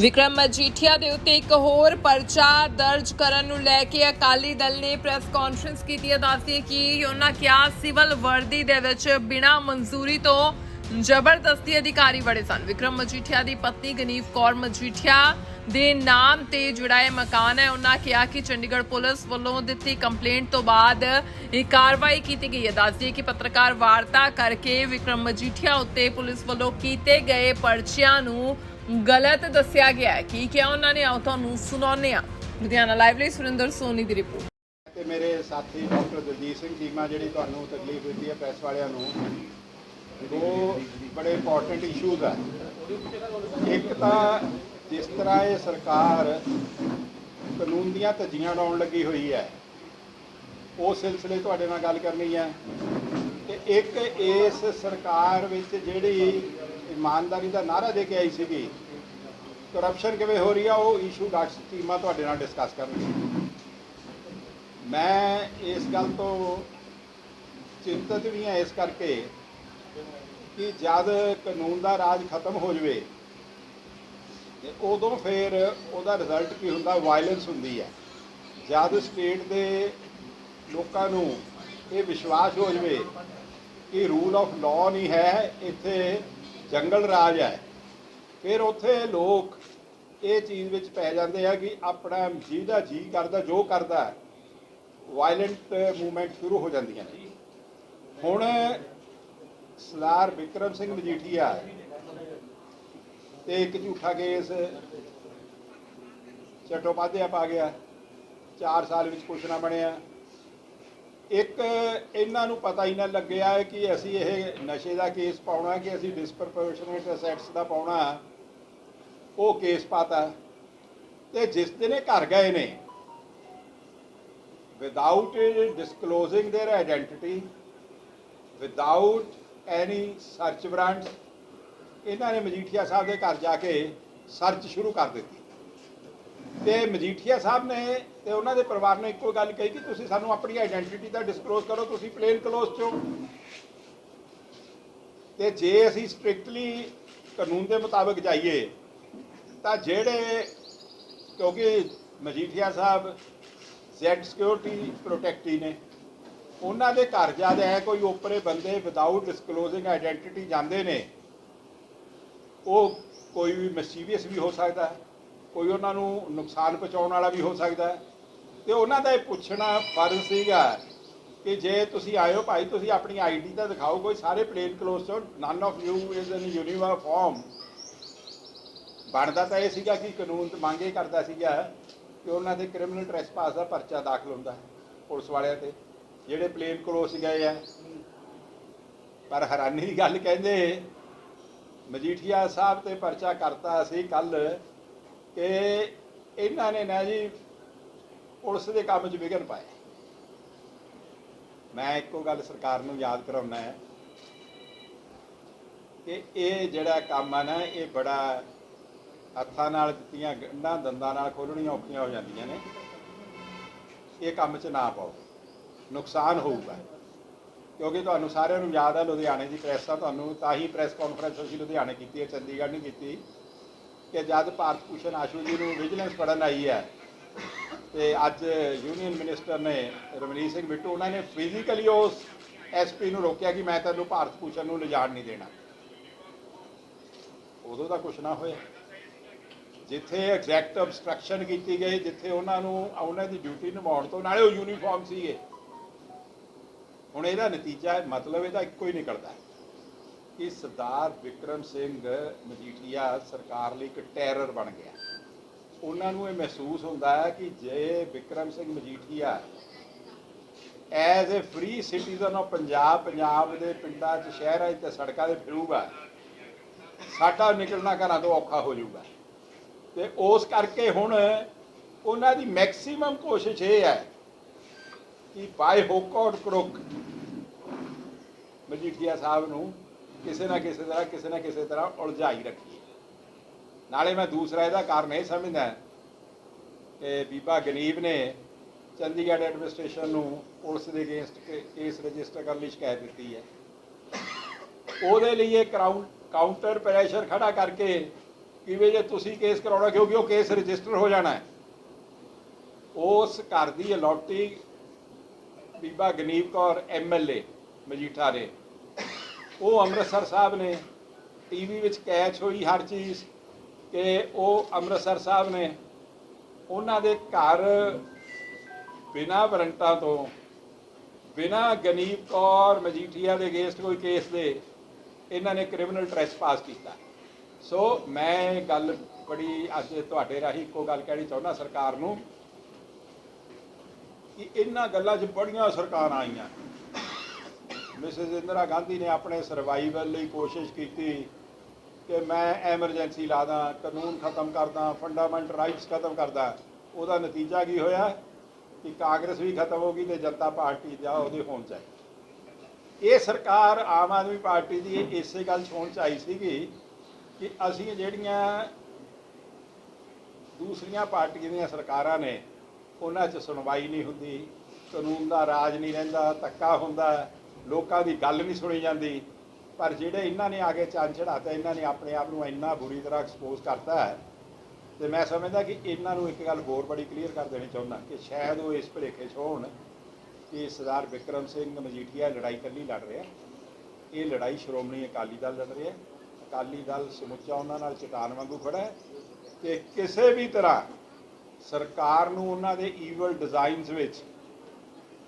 ਵਿਕਰਮ ਮਜੀਠੀਆ ਦੇ ਉੱਤੇ ਇੱਕ ਹੋਰ ਪਰਚਾ ਦਰਜ ਕਰਨ ਨੂੰ ਲੈ ਕੇ ਅਕਾਲੀ ਦਲ ਨੇ ਪ੍ਰੈਸ ਕਾਨਫਰੰਸ ਕੀਤੀ ਹੈ। ਦੱਸਦੀ ਕਿ ਉਹਨਾਂ ਕਿਹਾ ਸਿਵਲ ਵਰਦੀ ਦੇ ਵਿੱਚ ਬਿਨਾਂ ਮਨਜ਼ੂਰੀ ਤੋਂ ਜ਼ਬਰਦਸਤੀ ਅਧਿਕਾਰੀ ਬੜੇ ਸਨ। ਵਿਕਰਮ ਮਜੀਠੀਆ ਦੀ ਪਤਨੀ ਗਨੀਵ ਕੌਰ ਮਜੀਠੀਆ ਦੇ ਨਾਮ ਤੇ ਜਿਹੜਾ ਇਹ ਮਕਾਨ ਹੈ। ਉਹਨਾਂ ਕਿਹਾ ਕਿ ਚੰਡੀਗੜ੍ਹ ਪੁਲਿਸ ਵੱਲੋਂ ਦਿੱਤੀ ਕੰਪਲੇਂਟ ਤੋਂ ਬਾਅਦ ਇਹ ਕਾਰਵਾਈ ਕੀਤੀ ਗਈ ਹੈ। ਦੱਸਦੀ ਕਿ ਪੱਤਰਕਾਰ ਵਾਰਤਾ ਕਰਕੇ ਵਿਕਰਮ ਮਜੀਠੀਆ ਉੱਤੇ ਪੁਲਿਸ ਵੱਲੋਂ ਕੀਤੇ ਗਏ ਪਰਚਿਆਂ ਨੂੰ ਗਲਤ ਦੱਸਿਆ ਗਿਆ ਹੈ ਕੀ ਕਿਹਾ ਉਹਨਾਂ ਨੇ ਆਓ ਤੁਹਾਨੂੰ ਸੁਣਾਉਂਦੇ ਹਾਂ। ਲੁਧਿਆਣਾ ਲਾਈਵ ਲਈ ਸੁਰਿੰਦਰ ਸੋਨੀ ਦੀ ਰਿਪੋਰਟ। ਤੇ ਮੇਰੇ ਸਾਥੀ ਡਾਕਟਰ ਦਲਜੀਤ ਸਿੰਘ ਚੀਮਾ ਜਿਹੜੀ ਤੁਹਾਨੂੰ ਤਕਲੀਫ ਹੁੰਦੀ ਹੈ ਪ੍ਰੈਸ ਵਾਲਿਆਂ ਨੂੰ, ਉਹ ਬੜੇ ਇੰਪੋਰਟੈਂਟ ਇਸ਼ੂਜ਼ ਆ। ਇੱਕ ਤਾਂ ਜਿਸ ਤਰ੍ਹਾਂ ਇਹ ਸਰਕਾਰ ਕਾਨੂੰਨ ਦੀਆਂ ਧੱਜੀਆਂ ਲਾਉਣ ਲੱਗੀ ਹੋਈ ਹੈ, ਉਹ ਸਿਲਸਿਲੇ ਤੁਹਾਡੇ ਨਾਲ ਗੱਲ ਕਰਨੀ ਹੈ। ਤੇ ਇੱਕ ਇਸ ਸਰਕਾਰ ਵਿੱਚ ਜਿਹੜੀ ਇਮਾਨਦਾਰੀ ਦਾ ਨਾਰਾ ਦੇ ਕੇ ਆਈ ਸੀਗੀ। ਕਰਪਸ਼ਨ ਕਿਵੇਂ ਹੋ ਰਹੀ ਆ, ਉਹ ਇਸ਼ੂ ਡਾਕਟਰ ਟੀਮਾਂ ਤੁਹਾਡੇ ਨਾਲ ਡਿਸਕਸ ਕਰਨਗੇ ਮੈਂ ਇਸ ਗੱਲ ਤੋਂ ਚਿੰਤਤ ਵੀ ਹਾਂ ਇਸ ਕਰਕੇ ਕਿ ਜਦ ਕਾਨੂੰਨ ਦਾ ਰਾਜ ਖਤਮ ਹੋ ਜਵੇ, ਤੇ ਉਦੋਂ ਫਿਰ ਉਹਦਾ ਰਿਜ਼ਲਟ ਕੀ ਹੁੰਦਾ? ਵਾਇਲੈਂਸ ਹੁੰਦੀ ਹੈ ਜਦ ਸਟੇਟ ਦੇ ਲੋਕਾਂ ਨੂੰ ਇਹ ਵਿਸ਼ਵਾਸ ਹੋ ਜਵੇ ਕਿ ਰੂਲ ਆਫ ਲਾਅ ਨਹੀਂ ਹੈ, ਇੱਥੇ ਜੰਗਲ ਰਾਜ ਹੈ। ਫਿਰ ਉੱਥੇ ਲੋਕ ਇਹ ਚੀਜ਼ ਵਿੱਚ ਪੈ ਜਾਂਦੇ ਆ ਕਿ ਆਪਣਾ ਜਿਹਦਾ ਜੀ ਕਰਦਾ, ਜੋ ਕਰਦਾ ਵਾਇਲੈਂਟ ਮੂਵਮੈਂਟ ਸ਼ੁਰੂ ਹੋ ਜਾਂਦੀਆਂ ਨੇ। ਹੁਣ ਸਰਦਾਰ ਵਿਕਰਮ ਸਿੰਘ ਮਜੀਠੀਆ ਤੇ ਇੱਕ ਝੂਠਾ ਕੇਸ ਚਟੋਪਾਧਿਆ ਪਾ ਗਿਆ। 4 ਸਾਲ ਵਿੱਚ ਕੁਛ ਨਾ ਬਣਿਆ। ਇੱਕ ਇਹਨਾਂ ਨੂੰ ਪਤਾ ਹੀ ਨਾ ਲੱਗਿਆ ਕਿ ਅਸੀਂ ਇਹ ਨਸ਼ੇ ਦਾ ਕੇਸ ਪਾਉਣਾ ਕਿ ਅਸੀਂ ਡਿਸਪਰਪੋਰਸ਼ਨੇਟ ਅਸੈਟਸ ਦਾ ਪਾਉਣਾ ਉਹ ਕੇਸ ਪਾਤਾ ਤੇ ਜਿਸ ਦਿਨ ਇਹ ਘਰ ਗਏ ਨੇ without disclosing their identity without any search warrants, ਇਹਨਾਂ ਨੇ ਮਜੀਠੀਆ ਸਾਹਿਬ ਦੇ ਘਰ ਜਾ ਕੇ ਸਰਚ ਸ਼ੁਰੂ ਕਰ ਦਿੱਤੀ। ਤੇ ਮਜੀਠੀਆ ਸਾਹਿਬ ਨੇ ਤੇ ਉਹਨਾਂ ਦੇ ਪਰਿਵਾਰ ਨੇ ਇੱਕੋ ਗੱਲ ਕਹੀ ਕਿ ਤੁਸੀਂ ਸਾਨੂੰ ਆਪਣੀ ਆਇਡੈਂਟੀਟੀ ਦਾ ਡਿਸਕਲੋਜ਼ ਕਰੋ ਤੁਸੀਂ ਪਲੇਨ ਕਲੋਜ਼ ਚੋਂ ਤੇ ਜੇ ਅਸੀਂ ਸਟ੍ਰਿਕਟਲੀ ਕਾਨੂੰਨ ਦੇ ਮੁਤਾਬਕ ਜਾਈਏ ਤਾਂ ਜਿਹੜੇ ਕਿਉਂਕਿ Majithia Sahib Z security protectee ਨੇ ਉਹਨਾਂ ਦੇ ਘਰ ਜਦ ਹੈ ਕੋਈ ਓਪਰੇ ਬੰਦੇ ਵਿਦਆਊਟ ਡਿਸਕਲੋਜ਼ਿੰਗ ਆਇਡੈਂਟੀਟੀ ਜਾਂਦੇ ਨੇ ਉਹ ਕੋਈ ਵੀ ਮਿਸਚੀਵੀਅਸ ਵੀ ਹੋ ਸਕਦਾ ਹੈ, ਕੋਈ ਉਹਨਾਂ ਨੂੰ ਨੁਕਸਾਨ ਪਹੁੰਚਾਉਣ ਵਾਲਾ ਵੀ ਹੋ ਸਕਦਾ ਹੈ। ਤੇ ਉਹਨਾਂ ਦਾ ਇਹ ਪੁੱਛਣਾ ਫਰਜ਼ ਸੀਗਾ ਕਿ ਜੇ ਤੁਸੀਂ ਆਇਓ ਭਾਈ, ਤੁਸੀਂ ਆਪਣੀ ਆਈਡੀ ਤਾਂ ਦਿਖਾਓ, ਕੋਈ ਸਾਰੇ ਪਲੇਨ ਕਲੋਜ਼ ਚੋਂ none of you is in uniform ਬਣਦਾ ਤਾਂ ਇਹ ਸੀਗਾ ਕਿ ਕਾਨੂੰਨ ਤੇ ਮੰਗੇ ਕਰਦਾ ਸੀਗਾ ਕਿ ਉਹਨਾਂ ਦੇ ਕ੍ਰਿਮੀਨਲ ਟ੍ਰੈਸਪਾਸ ਦਾ ਪਰਚਾ ਦਾਖਲ ਹੁੰਦਾ ਹੈ ਪੁਲਿਸ ਵਾਲਿਆਂ ਤੇ, ਜਿਹੜੇ ਪਲੇਨ ਕਲੋਸ ਗਏ ਆ। ਪਰ ਹੈਰਾਨੀ ਦੀ ਗੱਲ ਕਹਿੰਦੇ, ਮਜੀਠੀਆ ਸਾਹਿਬ ਤੇ ਪਰਚਾ ਕਰਤਾ ਸੀ ਕੱਲ ਕਿ ਇਹਨਾਂ ਨੇ ਨਾ ਜੀ ਪੁਲਿਸ ਦੇ ਕੰਮ 'ਚ ਵਿਘਨ ਪਾਏ। ਮੈਂ ਇੱਕੋ ਗੱਲ ਸਰਕਾਰ ਨੂੰ ਯਾਦ ਕਰਾਉਣਾ ਹੈ ਕਿ ਇਹ ਜਿਹੜਾ ਕੰਮ ਆ ਨਾ, ਇਹ ਬੜਾ ਹੱਥਾਂ ਨਾਲ ਦਿੱਤੀਆਂ ਗੰਢਾਂ ਦੰਦਾਂ ਨਾਲ ਖੋਲਣੀਆਂ ਔਖੀਆਂ ਹੋ ਜਾਂਦੀਆਂ ਨੇ। ਇਹ ਕੰਮ 'ਚ ਨਾ ਪਾਓ। ਨੁਕਸਾਨ ਹੋਊਗਾ। ਕਿਉਂਕਿ ਤੁਹਾਨੂੰ ਸਾਰਿਆਂ ਨੂੰ ਯਾਦ ਹੈ ਲੁਧਿਆਣੇ ਦੀ ਪ੍ਰੈਸ ਆ ਤੁਹਾਨੂੰ, ਤਾਂ ਹੀ ਪ੍ਰੈਸ ਕਾਨਫਰੰਸ ਅਸੀਂ ਲੁਧਿਆਣੇ ਕੀਤੀ ਹੈ, ਚੰਡੀਗੜ੍ਹ ਨਹੀਂ ਕੀਤੀ। ਕਿ ਜਦ ਭਾਰਤ ਭੂਸ਼ਣ ਆਸ਼ੂ ਜੀ ਨੂੰ ਵਿਜੀਲੈਂਸ ਪੜਨ ਆਈ ਹੈ ਤੇ ਅੱਜ ਯੂਨੀਅਨ ਮਿਨਿਸਟਰ ਨੇ ਰਮਨੀਤ ਸਿੰਘ ਬਿੱਟੂ ਉਹਨਾਂ ਨੇ ਫਿਜ਼ੀਕਲੀ ਉਸ ਐਸਪੀ ਨੂੰ ਰੋਕਿਆ ਕਿ ਮੈਂ ਤੈਨੂੰ ਭਾਰਤ ਭੂਸ਼ਣ ਨੂੰ ਲਿਜਾਣ ਨਹੀਂ ਦੇਣਾ। ਉਦੋਂ ਤਾਂ ਕੁਝ ਨਾ ਹੋਇਆ। ਜਿੱਥੇ ਐਗਜ਼ੈਕਟ ਅਬਸਟਰਕਸ਼ਨ ਕੀਤੀ ਗਈ, ਜਿੱਥੇ ਉਹਨਾਂ ਨੂੰ, ਉਹਨਾਂ ਦੀ ਡਿਊਟੀ ਨਿਭਾਉਣ ਤੋਂ ਨਾਲੇ ਉਹ ਯੂਨੀਫਾਰਮ ਸੀਗੇ। ਹੁਣ ਇਹਦਾ ਨਤੀਜਾ, ਮਤਲਬ ਇਹਦਾ ਇੱਕੋ ਹੀ ਨਿਕਲਦਾ ਕਿ ਸਰਦਾਰ ਵਿਕਰਮ ਸਿੰਘ ਮਜੀਠੀਆ ਸਰਕਾਰ ਲਈ ਇੱਕ ਟੈਰਰ ਬਣ ਗਿਆ। ਉਹਨਾਂ ਨੂੰ ਇਹ ਮਹਿਸੂਸ ਹੁੰਦਾ ਹੈ ਕਿ ਜੇ Vikram Singh Majithia as a free citizen of Punjab Punjab ਦੇ ਪਿੰਡਾਂ 'ਚ, ਸ਼ਹਿਰਾਂ 'ਚ ਤੇ ਸੜਕਾਂ 'ਤੇ ਫਿਰੂਗਾ, ਸਾਡਾ ਨਿਕਲਣਾ ਘਰਾਂ ਤੋਂ ਔਖਾ ਹੋ ਜਾਊਗਾ। ਤੇ ਉਸ ਕਰਕੇ ਹੁਣ ਉਹਨਾਂ ਦੀ ਮੈਕਸਿਮਮ ਕੋਸ਼ਿਸ਼ ਇਹ ਹੈ ਕਿ ਬਾਈ ਹੁੱਕ ਔਰ ਕਰੁੱਕ ਮਜੀਠੀਆ ਸਾਹਿਬ ਨੂੰ ਕਿਸੇ ਨਾ ਕਿਸੇ ਤਰ੍ਹਾਂ, ਕਿਸੇ ਨਾ ਕਿਸੇ ਤਰ੍ਹਾਂ ਉਲਝਾਈ ਰੱਖੀਏ। ਨਾਲੇ ਮੈਂ ਦੂਸਰਾ ਇਹਦਾ ਕਾਰਨ ਇਹ ਸਮਝਦਾ ਕਿ ਬੀਬਾ ਗਨੀਬ ਨੇ ਚੰਡੀਗੜ੍ਹ ਐਡਮਿਨਿਸਟ੍ਰੇਸ਼ਨ ਨੂੰ ਪੁਲਿਸ ਦੇ ਅਗੇਂਸਟ ਕੇਸ ਰਜਿਸਟਰ ਕਰਨ ਲਈ ਸ਼ਿਕਾਇਤ ਦਿੱਤੀ ਹੈ। ਉਹਦੇ ਲਈ ਇਹ ਕਰਾਊਂ, ਕਾਊਂਟਰ ਪ੍ਰੈਸ਼ਰ ਖੜਾ ਕਰਕੇ ਕਿਵੇਂ ਜੇ ਤੁਸੀਂ ਕੇਸ ਕਰਾਉਣਾ, ਕਿਉਂਕਿ ਉਹ ਕੇਸ ਰਜਿਸਟਰ ਹੋ ਜਾਣਾ ਹੈ। ਉਸ ਘਰ ਦੀ ਅਲੋਟੀ ਬੀਬਾ ਗਨੀਬ ਕੌਰ ਐਮਐਲਏ ਮਜੀਠਾ ਦੇ। ਉਹ ਅੰਮ੍ਰਿਤਸਰ ਸਾਹਿਬ ਨੇ ਟੀਵੀ ਵਿੱਚ ਕੈਚ ਹੋਈ ਹਰ ਚੀਜ਼। ਕਿ ਉਹ ਅੰਮ੍ਰਿਤਸਰ ਸਾਹਿਬ ਨੇ ਉਹਨਾਂ ਦੇ ਘਰ ਬਿਨਾਂ ਵਰੰਟਾਂ ਤੋਂ, ਬਿਨਾਂ ਗਨੀਬ ਕੌਰ ਮਜੀਠੀਆ ਦੇ ਅਗੇਂਸਟ ਕੋਈ ਕੇਸ ਦੇ, ਇਹਨਾਂ ਨੇ ਕ੍ਰਿਮੀਨਲ ਟ੍ਰੈਸਪਾਸ ਕੀਤਾ। ਸੋ ਮੈਂ ਗੱਲ ਬੜੀ ਅੱਜ ਤੁਹਾਡੇ ਰਾਹੀਂ ਇੱਕੋ ਗੱਲ ਕਹਿਣੀ ਚਾਹੁੰਦਾ ਸਰਕਾਰ ਨੂੰ ਕਿ ਇਹਨਾਂ ਗੱਲਾਂ 'ਚ ਬੜੀਆਂ ਸਰਕਾਰਾਂ ਆਈਆਂ। ਮਿਸਿਸ ਇੰਦਰਾ ਗਾਂਧੀ ਨੇ ਆਪਣੇ ਸਰਵਾਈਵਲ ਲਈ ਕੋਸ਼ਿਸ਼ ਕੀਤੀ। ਕਿ ਮੈਂ ਐਮਰਜੈਂਸੀ ਲਾ ਦਾਂ ਕਾਨੂੰਨ ਖਤਮ ਕਰਦਾ, ਫੰਡਾਮੈਂਟਲ ਰਾਈਟਸ ਖਤਮ ਕਰਦਾ, ਉਹਦਾ ਨਤੀਜਾ ਕੀ ਹੋਇਆ? ਕਿ ਕਾਂਗਰਸ ਵੀ ਖਤਮ ਹੋ ਗਈ ਤੇ ਜਨਤਾ ਪਾਰਟੀ ਦਾ ਉਹਦੇ ਹੋਣ ਚਾਹੀ ਇਹ ਸਰਕਾਰ ਆਮ ਆਦਮੀ ਪਾਰਟੀ ਦੀ ਇਸੇ ਗੱਲ 'ਚ ਹੋਣ ਚਾਹੀ ਸੀਗੀ ਕਿ ਅਸੀਂ ਜਿਹੜੀਆਂ ਦੂਸਰੀਆਂ ਪਾਰਟੀਆਂ ਦੀਆਂ ਸਰਕਾਰਾਂ ਨੇ, ਉਹਨਾਂ 'ਚ ਸੁਣਵਾਈ ਨਹੀਂ ਹੁੰਦੀ, ਕਾਨੂੰਨ ਦਾ ਰਾਜ ਨਹੀਂ ਰਹਿੰਦਾ, ਧੱਕਾ ਹੁੰਦਾ, ਲੋਕਾਂ ਦੀ ਗੱਲ ਨਹੀਂ ਸੁਣੀ ਜਾਂਦੀ। ਪਰ ਜਿਹੜੇ ਇਹਨਾਂ ਨੇ ਆ ਕੇ ਚੰਨ ਚੜਾਤਾ ਇਹਨਾਂ ਨੇ ਆਪਣੇ ਆਪ ਨੂੰ ਇੰਨਾ ਬੁਰੀ ਤਰ੍ਹਾਂ ਐਕਸਪੋਜ਼ ਕਰਤਾ ਹੈ, ਤੇ ਮੈਂ ਸਮਝਦਾ ਕਿ ਇਹਨਾਂ ਨੂੰ ਇੱਕ ਗੱਲ ਹੋਰ ਬੜੀ ਕਲੀਅਰ ਕਰ ਦੇਣੀ ਚਾਹੁੰਦਾ ਕਿ ਸ਼ਾਇਦ ਉਹ ਇਸ ਭੁਲੇਖੇ 'ਚ ਹੋਣ ਕਿ ਸਰਦਾਰ ਵਿਕਰਮ ਸਿੰਘ ਮਜੀਠੀਆ ਲੜਾਈ ਇਕੱਲੀ ਲੜ ਰਿਹਾ ਇਹ ਲੜਾਈ ਸ਼੍ਰੋਮਣੀ ਅਕਾਲੀ ਦਲ ਲੜ ਰਿਹਾ ਅਕਾਲੀ ਦਲ ਸਮੁੱਚਾ ਉਹਨਾਂ ਨਾਲ ਚਟਾਨ ਵਾਂਗੂ ਖੜਾ ਹੈ ਕਿ ਕਿਸੇ ਵੀ ਤਰ੍ਹਾਂ ਸਰਕਾਰ ਨੂੰ ਉਹਨਾਂ ਦੇ ਈਵਲ ਡਿਜ਼ਾਈਨਸ ਵਿੱਚ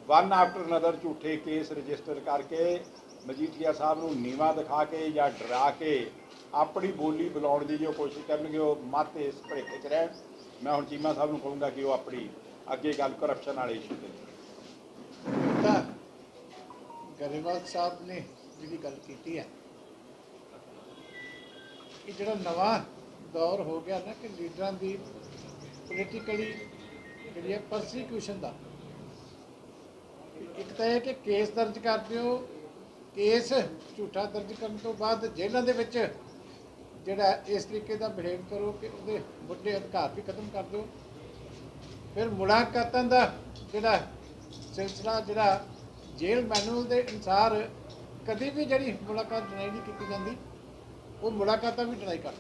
ਵਨ ਆਫਟਰ ਅਨਦਰ ਝੂਠੇ ਕੇਸ ਰਜਿਸਟਰ ਕਰਕੇ ਮਜੀਠੀਆ ਸਾਹਿਬ ਨੂੰ ਨੀਵਾ ਦਿਖਾ ਕੇ ਜਾਂ ਡਰਾ ਕੇ ਆਪਣੀ ਬੋਲੀ ਬੁਲਾਉਣ ਦੀ ਜੋ ਕੋਸ਼ਿਸ਼ ਕਰਨਗੇ, ਉਹ ਮਤ ਇਸ ਭਰੇਖੇ 'ਚ ਰਹਿਣ। ਮੈਂ ਹੁਣ ਚੀਮਾ ਸਾਹਿਬ ਨੂੰ ਕਹੂੰਗਾ ਕਿ ਉਹ ਆਪਣੀ ਅੱਗੇ ਗੱਲ ਕਰਪਸ਼ਨ ਵਾਲੇ ਇਸ਼ੂ ਤੇ। ਤਾਂ ਗਰੇਵਾਲ ਸਾਹਿਬ ਨੇ ਜਿਹੜੀ ਗੱਲ ਕੀਤੀ ਹੈ ਕਿ ਜਿਹੜਾ ਨਵਾਂ ਦੌਰ ਹੋ ਗਿਆ ਨਾ ਕਿ ਲੀਡਰਾਂ ਦੀ ਪੋਲੀਟੀਕਲੀ ਜਿਹੜੀ ਹੈ ਪਰਸੀਕਿਊਸ਼ਨ ਦਾ, ਇੱਕ ਤਾਂ ਇਹ ਕਿ ਕੇਸ ਦਰਜ ਕਰ ਦਿਓ ਕੇਸ ਝੂਠਾ ਦਰਜ ਕਰਨ ਤੋਂ ਬਾਅਦ ਜੇਲ੍ਹਾਂ ਦੇ ਵਿੱਚ ਜਿਹੜਾ ਇਸ ਤਰੀਕੇ ਦਾ ਬਿਹੇਵ ਕਰੋ ਕਿ ਉਹਦੇ ਵੱਡੇ ਅਧਿਕਾਰ ਵੀ ਖਤਮ ਕਰ ਦਿਓ। ਫਿਰ ਮੁਲਾਕਾਤਾਂ ਦਾ ਜਿਹੜਾ ਸਿਲਸਿਲਾ, ਜਿਹੜਾ ਜੇਲ੍ਹ ਮੈਨੂਅਲ ਦੇ ਅਨੁਸਾਰ ਕਦੀ ਵੀ ਜਿਹੜੀ ਮੁਲਾਕਾਤ ਡਿਨਾਈ ਨਹੀਂ ਕੀਤੀ ਜਾਂਦੀ, ਉਹ ਮੁਲਾਕਾਤਾਂ ਵੀ ਡਿਨਾਈ ਕਰ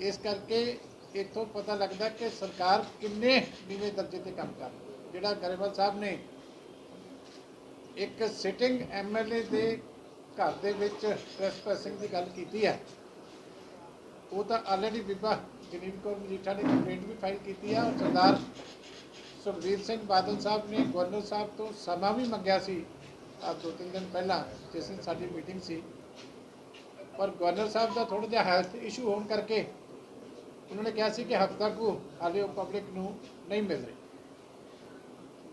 ਇਸ ਕਰਕੇ ਇੱਥੋਂ ਪਤਾ ਲੱਗਦਾ ਕਿ ਸਰਕਾਰ ਕਿੰਨੇ ਨੀਵੇਂ ਦਰਜੇ ਤੇ ਕੰਮ ਕਰ ਜਿਹੜਾ ਗਰੇਵਾਲ ਸਾਹਿਬ ਨੇ ਇੱਕ ਸਿਟਿੰਗ ਐਮਐਲਏ ਦੇ ਘਰ ਦੇ ਵਿੱਚ ਟ੍ਰੈਸਪੈਸਿੰਗ ਦੀ ਗੱਲ ਕੀਤੀ ਹੈ। ਉਹ ਤਾਂ ਆਲਰੇਡੀ ਬੀਬਾ ਜਨੀਬ ਕੌਰ ਮਜੀਠਾ ਨੇ ਕੰਪਲੇਂਟ ਵੀ ਫਾਈਲ ਕੀਤੀ ਹੈ ਔਰ ਸਰਦਾਰ ਸੁਖਬੀਰ ਸਿੰਘ ਬਾਦਲ ਸਾਹਿਬ ਨੇ ਗਵਰਨਰ ਸਾਹਿਬ ਤੋਂ ਸਮਾਂ ਵੀ ਮੰਗਿਆ ਸੀ ਆ ਦੋ ਤਿੰਨ ਦਿਨ ਪਹਿਲਾਂ, ਜਿਸ ਦਿਨ ਸਾਡੀ ਮੀਟਿੰਗ ਸੀ। ਪਰ ਗਵਰਨਰ ਸਾਹਿਬ ਦਾ ਥੋੜਾ ਜਿਹਾ ਹੈਲਥ ਇਸ਼ੂ ਹੋਣ ਕਰਕੇ ਉਹਨਾਂ ਨੇ ਕਿਹਾ ਸੀ ਕਿ ਹਫ਼ਤਾ ਕੁ ਹਾਲੇ ਉਹ ਪਬਲਿਕ ਨੂੰ ਨਹੀਂ ਮਿਲ ਰਹੀ।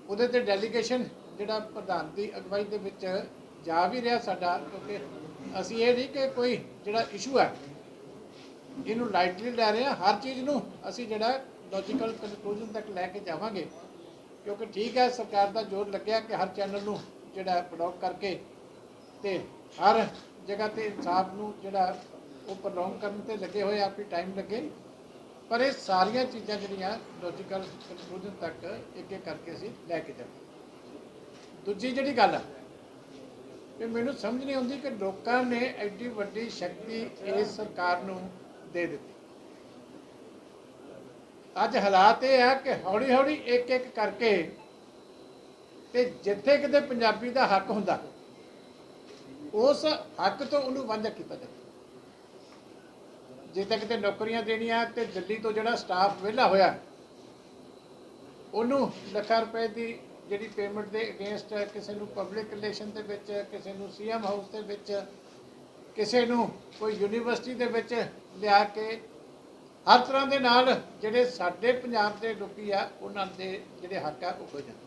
ਉਹਦੇ ਤੇ ਡੈਲੀਗੇਸ਼ਨ ਜਿਹੜਾ ਪ੍ਰਧਾਨ ਦੀ ਅਗਵਾਈ ਦੇ ਵਿੱਚ ਜਾ ਵੀ ਰਿਹਾ ਸਾਡਾ, ਕਿਉਂਕਿ ਅਸੀਂ ਇਹ ਨਹੀਂ ਕਿ ਕੋਈ ਜਿਹੜਾ ਇਸ਼ੂ ਹੈ, ਇਹਨੂੰ ਲਾਈਟਲੀ ਲੈ ਰਹੇ ਹਾਂ, ਹਰ ਚੀਜ਼ ਨੂੰ ਅਸੀਂ ਜਿਹੜਾ ਲੌਜੀਕਲ ਕਨਕਲੂਜਨ ਤੱਕ ਲੈ ਕੇ ਜਾਵਾਂਗੇ। ਕਿਉਂਕਿ ਠੀਕ ਹੈ, ਸਰਕਾਰ ਦਾ ਜ਼ੋਰ ਲੱਗਿਆ ਕਿ ਹਰ ਚੈਨਲ ਨੂੰ ਜਿਹੜਾ ਬਲੌਕ ਕਰਕੇ ਤੇ ਹਰ ਜਗ੍ਹਾ ਤੇ ਇਨਸਾਫ ਨੂੰ ਜਿਹੜਾ ਉਹ ਪ੍ਰੋਲੋਂਗ ਕਰਨ ਤੇ ਲੱਗੇ ਹੋਏ ਆ ਟਾਈਮ ਲੱਗੇ। ਪਰ ਇਹ ਸਾਰੀਆਂ ਚੀਜ਼ਾਂ ਜਿਹੜੀਆਂ ਲੌਜੀਕਲ ਕਨਕਲੂਜਨ ਤੱਕ ਇੱਕ ਇੱਕ ਕਰਕੇ ਅਸੀਂ ਲੈ ਕੇ ਜਾਵਾਂਗੇ। ਦੂਜੀ ਜਿਹੜੀ ਗੱਲ ਹੈ ਕਿ ਮੈਨੂੰ ਸਮਝ ਨਹੀਂ ਆਉਂਦੀ ਕਿ ਲੋਕਾਂ ਨੇ ਐਡੀ ਵੱਡੀ ਸ਼ਕਤੀ ਇਸ ਸਰਕਾਰ ਨੂੰ ਦੇ ਦਿੱਤੀ। ਅੱਜ ਹਾਲਾਤ ਇਹ ਆ ਕਿ ਹੌਲੀ ਹੌਲੀ ਇੱਕ ਇੱਕ ਕਰਕੇ ਤੇ ਜਿੱਥੇ ਕਿਤੇ ਪੰਜਾਬੀ ਦਾ ਹੱਕ ਹੁੰਦਾ, ਉਸ ਹੱਕ ਤੋਂ ਉਹਨੂੰ ਵਾਂਝਾ ਕੀਤਾ ਜਾਂਦਾ ਜਿੱਥੇ ਕਿਤੇ ਨੌਕਰੀਆਂ ਦੇਣੀਆਂ ਤੇ ਦਿੱਲੀ ਤੋਂ ਜਿਹੜਾ ਸਟਾਫ ਵਿਹਲਾ ਹੋਇਆ, ਉਹਨੂੰ ਲੱਖਾਂ ਰੁਪਏ ਦੀ ਜਿਹੜੀ ਪੇਮੈਂਟ ਦੇ ਅਗੇਂਸਟ ਕਿਸੇ ਨੂੰ ਪਬਲਿਕ ਰਿਲੇਸ਼ਨ ਦੇ ਵਿੱਚ, ਕਿਸੇ ਨੂੰ ਸੀਐਮ ਹਾਊਸ ਦੇ ਵਿੱਚ, ਕਿਸੇ ਨੂੰ ਕੋਈ ਯੂਨੀਵਰਸਿਟੀ ਦੇ ਵਿੱਚ ਲਿਆ ਕੇ, ਹਰ ਤਰ੍ਹਾਂ ਦੇ ਨਾਲ ਜਿਹੜੇ ਸਾਡੇ ਪੰਜਾਬ ਦੇ ਲੋਕੀ ਆ, ਉਹਨਾਂ ਦੇ ਜਿਹੜੇ ਹੱਕ ਆ, ਉਹ ਹੋ ਜਾਂਦੇ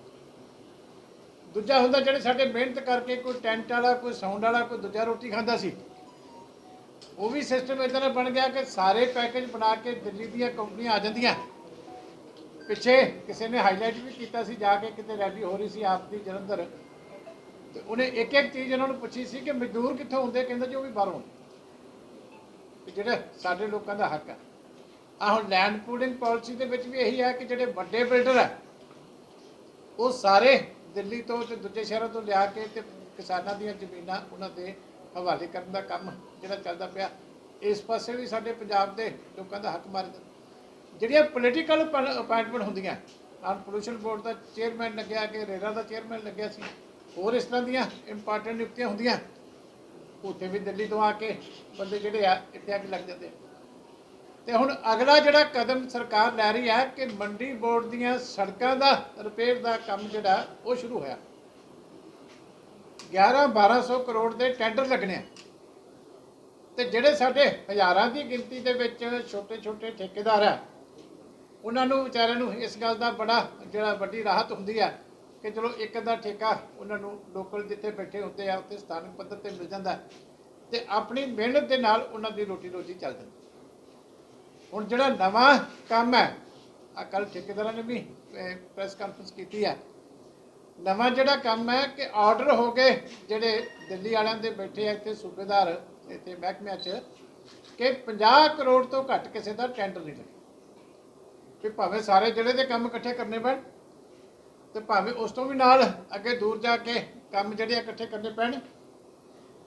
ਦੂਜਾ ਹੁੰਦਾ ਜਿਹੜੇ ਸਾਡੇ ਮਿਹਨਤ ਕਰਕੇ ਕੋਈ ਟੈਂਟ ਵਾਲਾ, ਕੋਈ ਸਾਊਂਡ ਵਾਲਾ, ਕੋਈ ਦੂਜਾ ਰੋਟੀ ਖਾਂਦਾ ਸੀ, ਉਹ ਵੀ ਸਿਸਟਮ ਇਦਾਂ ਦਾ ਬਣ ਗਿਆ ਕਿ ਸਾਰੇ ਪੈਕੇਜ ਬਣਾ ਕੇ ਦਿੱਲੀ ਦੀਆਂ ਕੰਪਨੀਆਂ ਆ ਜਾਂਦੀਆਂ। ਪਿੱਛੇ ਕਿਸੇ ਨੇ ਹਾਈਲਾਈਟ ਵੀ ਕੀਤਾ ਸੀ, ਜਾ ਕੇ ਕਿਤੇ ਰੈਲੀ ਹੋ ਰਹੀ ਸੀ ਆਪ ਦੀ ਜਲੰਧਰ। ਤੇ ਉਹਨੇ ਇੱਕ ਇੱਕ ਚੀਜ਼ ਇਹਨਾਂ ਨੂੰ ਪੁੱਛੀ ਸੀ ਕਿ ਮਜ਼ਦੂਰ ਕਿੱਥੋਂ ਹੁੰਦੇ, ਕਹਿੰਦੇ ਜੀ ਉਹ ਵੀ ਬਾਹਰੋਂ। ਤੇ ਜਿਹੜੇ ਸਾਡੇ ਲੋਕਾਂ ਦਾ ਹੱਕ ਹੈ ਆ ਹੁਣ ਲੈਂਡ ਪੂਲਿੰਗ ਪਾਲਿਸੀ ਦੇ ਵਿੱਚ ਵੀ ਇਹੀ ਹੈ ਕਿ ਜਿਹੜੇ ਵੱਡੇ ਬਿਲਡਰ ਹੈ ਉਹ ਸਾਰੇ ਦਿੱਲੀ ਤੋਂ ਤੇ ਦੂਜੇ ਸ਼ਹਿਰਾਂ ਤੋਂ ਲਿਆ ਕੇ ਤੇ ਕਿਸਾਨਾਂ ਦੀਆਂ ਜ਼ਮੀਨਾਂ ਉਹਨਾਂ ਦੇ ਹਵਾਲੇ ਕਰਨ ਦਾ ਕੰਮ ਜਿਹੜਾ ਚੱਲਦਾ ਪਿਆ, ਇਸ ਪਾਸੇ ਵੀ ਸਾਡੇ ਪੰਜਾਬ ਦੇ ਲੋਕਾਂ ਦਾ ਹੱਕ ਮਾਰਦਾ ਜਿਹੜੀਆਂ ਪੋਲੀਟੀਕਲ ਅਪਾਇੰਟਮੈਂਟ ਹੁੰਦੀਆਂ ਆਨ ਪੋਲੂਸ਼ਨ ਬੋਰਡ ਦਾ ਚੇਅਰਮੈਨ ਲੱਗਿਆ ਕਿ ਰੇਰਾ ਦਾ ਚੇਅਰਮੈਨ ਲੱਗਿਆ ਸੀ, ਹੋਰ ਇਸ ਤਰ੍ਹਾਂ ਦੀਆਂ ਇੰਪੋਰਟੈਂਟ ਨਿਯੁਕਤੀਆਂ ਹੁੰਦੀਆਂ, ਉੱਥੇ ਵੀ ਦਿੱਲੀ ਤੋਂ ਆ ਕੇ ਬੰਦੇ ਜਿਹੜੇ ਆ, ਇੱਥੇ ਆ ਕੇ ਲੱਗ ਜਾਂਦੇ ਆ। ਤੇ ਹੁਣ ਅਗਲਾ ਜਿਹੜਾ ਕਦਮ ਸਰਕਾਰ ਲੈ ਰਹੀ ਹੈ ਕਿ ਮੰਡੀ ਬੋਰਡ ਦੀਆਂ ਸੜਕਾਂ ਦਾ ਰਿਪੇਅਰ ਦਾ ਕੰਮ ਜਿਹੜਾ, ਉਹ ਸ਼ੁਰੂ ਹੋਇਆ। 11 1200 ਕਰੋੜ ਦੇ ਟੈਂਡਰ ਲੱਗਣੇ ਆ। ਤੇ ਜਿਹੜੇ ਸਾਡੇ ਹਜ਼ਾਰਾਂ ਦੀ ਗਿਣਤੀ ਦੇ ਵਿੱਚ ਛੋਟੇ ਛੋਟੇ ਠੇਕੇਦਾਰ ਆ ਉਹਨਾਂ ਨੂੰ, ਵਿਚਾਰਿਆਂ ਨੂੰ ਇਸ ਗੱਲ ਦਾ ਬੜਾ ਜਿਹੜਾ ਵੱਡੀ ਰਾਹਤ ਹੁੰਦੀ ਆ ਕਿ ਚਲੋ ਇੱਕ ਦਾ ਠੇਕਾ ਉਹਨਾਂ ਨੂੰ ਲੋਕਲ ਜਿੱਥੇ ਬੈਠੇ ਹੁੰਦੇ ਆ, ਉੱਥੇ ਸਥਾਨਕ ਪੱਧਰ ਤੇ ਮਿਲ ਜਾਂਦਾ ਤੇ ਆਪਣੀ ਮਿਹਨਤ ਦੇ ਨਾਲ ਉਹਨਾਂ ਦੀ ਰੋਟੀ ਰੋਜੀ ਚੱਲ ਜਾਂਦੀ। ਹੁਣ ਜਿਹੜਾ ਨਵਾਂ ਕੰਮ ਹੈ ਆ ਕੱਲ ਠੇਕੇਦਾਰਾਂ ਨੇ ਵੀ ਪ੍ਰੈਸ ਕਾਨਫਰੰਸ ਕੀਤੀ ਹੈ ਨਵਾਂ ਜਿਹੜਾ ਕੰਮ ਹੈ ਕਿ ਆਰਡਰ ਹੋ ਗਏ ਜਿਹੜੇ ਦਿੱਲੀ ਵਾਲਿਆਂ ਦੇ ਬੈਠੇ ਆ, ਇੱਥੇ ਸੂਬੇਦਾਰ, ਇੱਥੇ ਮਹਿਕਮਿਆਂ 'ਚ, ਕਿ 50 ਕਰੋੜ ਤੋਂ ਘੱਟ ਕਿਸੇ ਦਾ ਟੈਂਡਰ ਨਹੀਂ ਲੱਗੇ ਕਿ ਭਾਵੇਂ ਸਾਰੇ ਜਿਹੜੇ ਦੇ ਕੰਮ ਇਕੱਠੇ ਕਰਨੇ ਪੈਣ ਤੇ ਭਾਵੇਂ ਉਸ ਤੋਂ ਵੀ ਨਾਲ ਅੱਗੇ ਦੂਰ ਜਾ ਕੇ ਕੰਮ ਜਿਹੜੇ ਆ ਇਕੱਠੇ ਕਰਨੇ ਪੈਣ,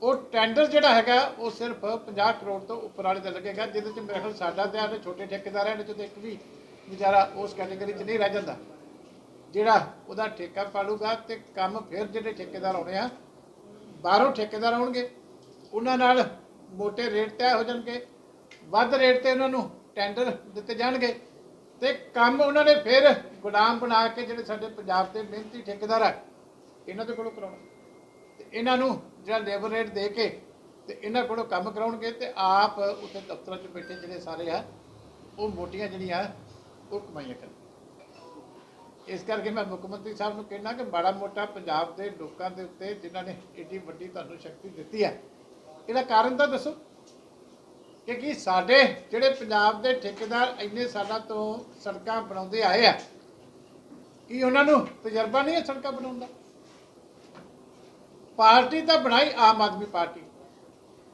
ਉਹ ਟੈਂਡਰ ਜਿਹੜਾ ਹੈਗਾ, ਉਹ ਸਿਰਫ 50 ਕਰੋੜ ਤੋਂ ਉੱਪਰ ਵਾਲੇ ਦਾ ਲੱਗੇਗਾ, ਜਿਹਦੇ ਚ ਮੇਰੇ ਖਿਆਲ ਸਾਡਾ ਤੇ ਆਲੇ ਛੋਟੇ ਠੇਕੇਦਾਰਾਂ ਨੇ ਤੇ ਇੱਕ ਵੀ ਵਿਚਾਰਾ ਉਸ ਕੈਟਾਗਰੀ 'ਚ ਨਹੀਂ ਰਹਿ ਜਾਂਦਾ। ਜਿਹੜਾ ਉਹਦਾ ਠੇਕਾ ਪਾਲੂਗਾ ਤੇ ਕੰਮ ਫਿਰ ਜਿਹੜੇ ਠੇਕੇਦਾਰ ਆਉਣੇ ਆ, ਬਾਹਰੋਂ ਠੇਕੇਦਾਰ ਆਉਣਗੇ, ਉਹਨਾਂ ਨਾਲ ਮੋٹے ਰੇਟ ਤੈਅ ਹੋ ਜਾਣਗੇ, ਵੱਧ ਰੇਟ ਤੇ ਉਹਨਾਂ ਨੂੰ ਟੈਂਡਰ ਦਿੱਤੇ ਜਾਣਗੇ। ਤੇ ਕੰਮ ਉਹਨਾਂ ਨੇ ਫਿਰ ਗੁਦਾਮ ਬਣਾ ਕੇ ਜਿਹੜੇ ਸਾਡੇ ਪੰਜਾਬ ਦੇ ਮਿਹਨਤੀ ਠੇਕੇਦਾਰ ਆ, ਇਹਨਾਂ ਦੇ ਕੋਲੋਂ ਕਰਾਉਣਾ। ਤੇ ਇਹਨਾਂ ਨੂੰ ਜਿਹੜਾ ਲੇਬਰ ਰੇਟ ਦੇ ਕੇ ਤੇ ਇਹਨਾਂ ਕੋਲੋਂ ਕੰਮ ਕਰਾਉਣਗੇ ਤੇ ਆਪ ਉੱਥੇ ਦਫ਼ਤਰਾਂ 'ਚ ਬੈਠੇ ਜਿਹੜੇ ਸਾਰੇ ਆ, ਉਹ ਮੋਟੀਆਂ ਜਿਹੜੀਆਂ, ਉਹ ਕਮਾਈਆਂ ਕਰਨ ਇਸ ਕਰਕੇ ਮੈਂ ਮੁੱਖ ਮੰਤਰੀ ਸਾਹਿਬ ਨੂੰ ਕਹਿਣਾ ਕਿ ਮਾੜਾ ਮੋਟਾ ਪੰਜਾਬ ਦੇ ਲੋਕਾਂ ਦੇ ਉੱਤੇ ਜਿਨ੍ਹਾਂ ਨੇ ਏਡੀ ਵੱਡੀ ਤੁਹਾਨੂੰ ਸ਼ਕਤੀ ਦਿੱਤੀ ਹੈ ਇਹਦਾ ਕਾਰਨ ਤਾਂ ਦੱਸੋ। ਕਿ ਕੀ ਸਾਡੇ ਜਿਹੜੇ ਪੰਜਾਬ ਦੇ ਠੇਕੇਦਾਰ ਇੰਨੇ ਸਾਲਾਂ ਤੋਂ ਸੜਕਾਂ ਬਣਾਉਂਦੇ ਆਏ ਆ, ਕੀ ਉਹਨਾਂ ਨੂੰ ਤਜਰਬਾ ਨਹੀਂ ਹੈ ਸੜਕਾਂ ਬਣਾਉਣ ਦਾ? ਪਾਰਟੀ ਤਾਂ ਬਣਾਈ ਆਮ ਆਦਮੀ ਪਾਰਟੀ।